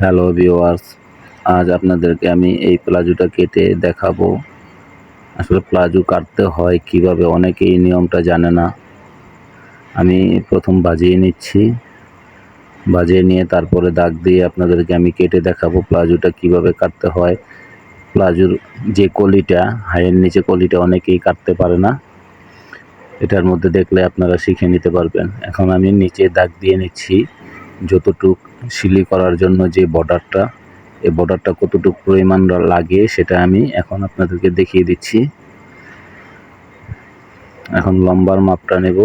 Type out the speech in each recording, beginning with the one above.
Hello viewers আজ আপনাদেরকে আমি এই প্লাজোটা কেটে দেখাবো। আসলে প্লাজো কাটতে হয় কীভাবে অনেকে এই নিয়মটা জানে না। আমি প্রথম বাজিয়ে নিচ্ছি। বাজিয়ে নিয়ে তারপরে দাগ দিয়ে আপনাদেরকে আমি কেটে দেখাবো প্লাজোটা কীভাবে কাটতে হয়। প্লাজোর যে কলিটা হাইয়ের নিচে কলিটা অনেকেই কাটতে পারে না। এটার মধ্যে দেখলে আপনারা শিখে নিতে পারবেন। এখন আমি নিচে দাগ দিয়ে নিচ্ছি। যতটুক সিলি করার জন্য যে বর্ডারটা, এই বর্ডারটা কতটুকু পরিমাণ লাগে সেটা আমি এখন আপনাদেরকে দেখিয়ে দিচ্ছি। এখন লম্বার মাপটা নেব।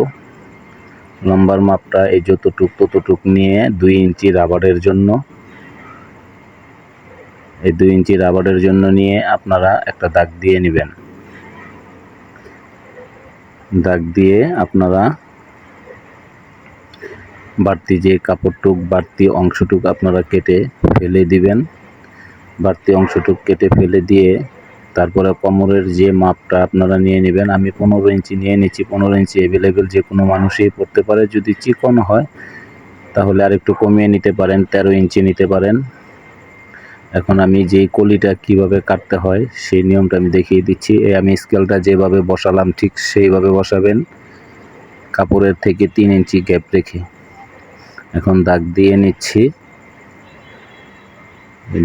লম্বার মাপটা এই যতটুক ততটুক নিয়ে দুই ইঞ্চি রাবারের জন্য, এই দুই ইঞ্চি রাবারের জন্য নিয়ে আপনারা একটা দাগ দিয়ে নেবেন। দাগ দিয়ে আপনারা বাড়তি যে কাপড়টুক, বাড়তি অংশটুক আপনারা কেটে ফেলে দিবেন। বাড়তি অংশটুক কেটে ফেলে দিয়ে তারপরে কোমরের যে মাপটা আপনারা নিয়ে নেবেন, আমি পনেরো ইঞ্চি নিয়ে নিচ্ছি। পনেরো ইঞ্চি অ্যাভেলেবেল যে কোনো মানুষই পড়তে পারে। যদি চিকন হয়, তাহলে আর একটু কমিয়ে নিতে পারেন, তেরো ইঞ্চি নিতে পারেন। এখন আমি যেই কলিটা কীভাবে কাটতে হয়, সেই নিয়মটা আমি দেখিয়ে দিচ্ছি। এই আমি স্কেলটা যেভাবে বসালাম, ঠিক সেইভাবে বসাবেন। কাপড়ের থেকে তিন ইঞ্চি গ্যাপ রেখে। এখন দাগ দিয়ে নিচ্ছি।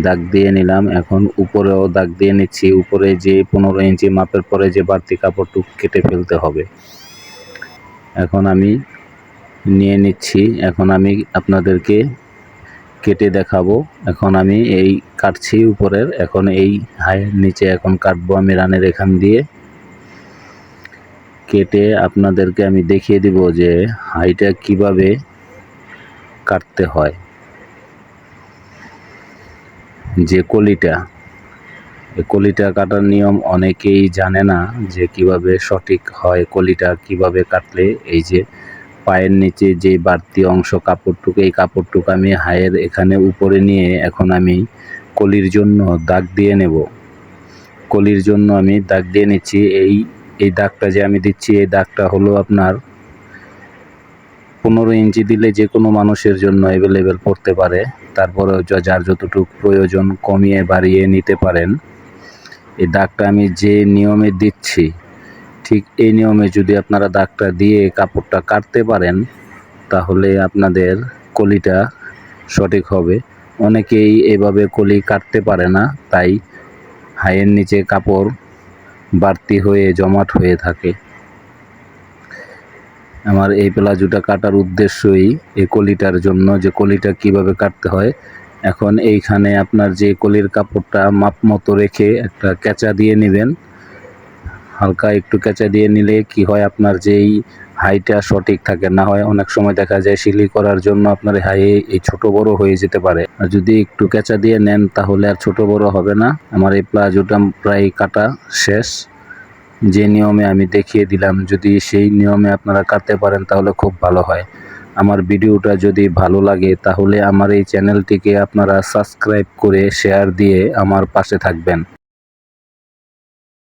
দাগ দিয়ে নিলাম, এখন উপরেও দাগ দিয়ে নিচ্ছি। উপরে যে পনেরো ইঞ্চি মাপের পরে যে বাড়তি কাপড়টুক কেটে ফেলতে হবে। এখন আমি নিয়ে নিচ্ছি, এখন আমি আপনাদেরকে কেটে দেখাবো। এখন আমি এই কাটছি উপরের, এখন এই হাইয়ের নিচে এখন কাটবো আমি রানের এখান দিয়ে। কেটে আপনাদেরকে আমি দেখিয়ে দিব যে হাইটা কীভাবে কাটতে হয়। যে কলিটা কলিটা কাটার নিয়ম অনেকেই জানে না যে কীভাবে সঠিক হয় কলিটা, কীভাবে কাটলে এই যে পায়ের নিচে যে বাড়তি অংশ কাপড়টুকু, এই কাপড়টুকু আমি হায়ের এখানে উপরে নিয়ে এখন আমি কলির জন্য দাগ দিয়ে নেব। কলির জন্য আমি দাগ দিয়ে নিচ্ছি। এই এই দাগটা যে আমি দিচ্ছি, এই দাগটা হলো আপনার পনেরো ইঞ্চি দিলে যে কোনো মানুষের জন্য অ্যাভেলেবেল পড়তে পারে। তারপরেও যার যতটুকু প্রয়োজন কমিয়ে বাড়িয়ে নিতে পারেন। এই দাগটা আমি যে নিয়মে দিচ্ছি, ঠিক এই নিয়মে যদি আপনারা দাগটা দিয়ে কাপড়টা কাটতে পারেন, তাহলে আপনাদের কলিটা সঠিক হবে। অনেকেই এভাবে কলি কাটতে পারে না, তাই হাইয়ের নিচে কাপড় বাড়তি হয়ে, জমাট হয়ে থাকে। আমার এই প্লাজোটা কাটার উদ্দেশ্যই এই কলিটার জন্য, যে কলিটা কীভাবে কাটতে হয়। এখন এইখানে আপনার যে কলির কাপড়টা মাপ মতো রেখে একটা কেঁচা দিয়ে নেবেন। হালকা একটু কেঁচা দিয়ে নিলে কি হয়, আপনার যেই হাইটা সঠিক থাকে না হয়, অনেক সময় দেখা যায় সিলি করার জন্য আপনার হাই এই ছোট বড় হয়ে যেতে পারে। আর যদি একটু কেঁচা দিয়ে নেন তাহলে আর ছোট বড় হবে না। আমার এই প্লাজোটা প্রায় কাটা শেষ। যে নিয়মে আমি দেখিয়ে দিলাম, যদি সেই নিয়মে আপনারা কাটতে পারেন, তাহলে খুব ভালো হয়। আমার ভিডিওটা যদি ভালো লাগে, তাহলে আমার এই চ্যানেলটিকে আপনারা সাবস্ক্রাইব করে শেয়ার দিয়ে আমার পাশে থাকবেন।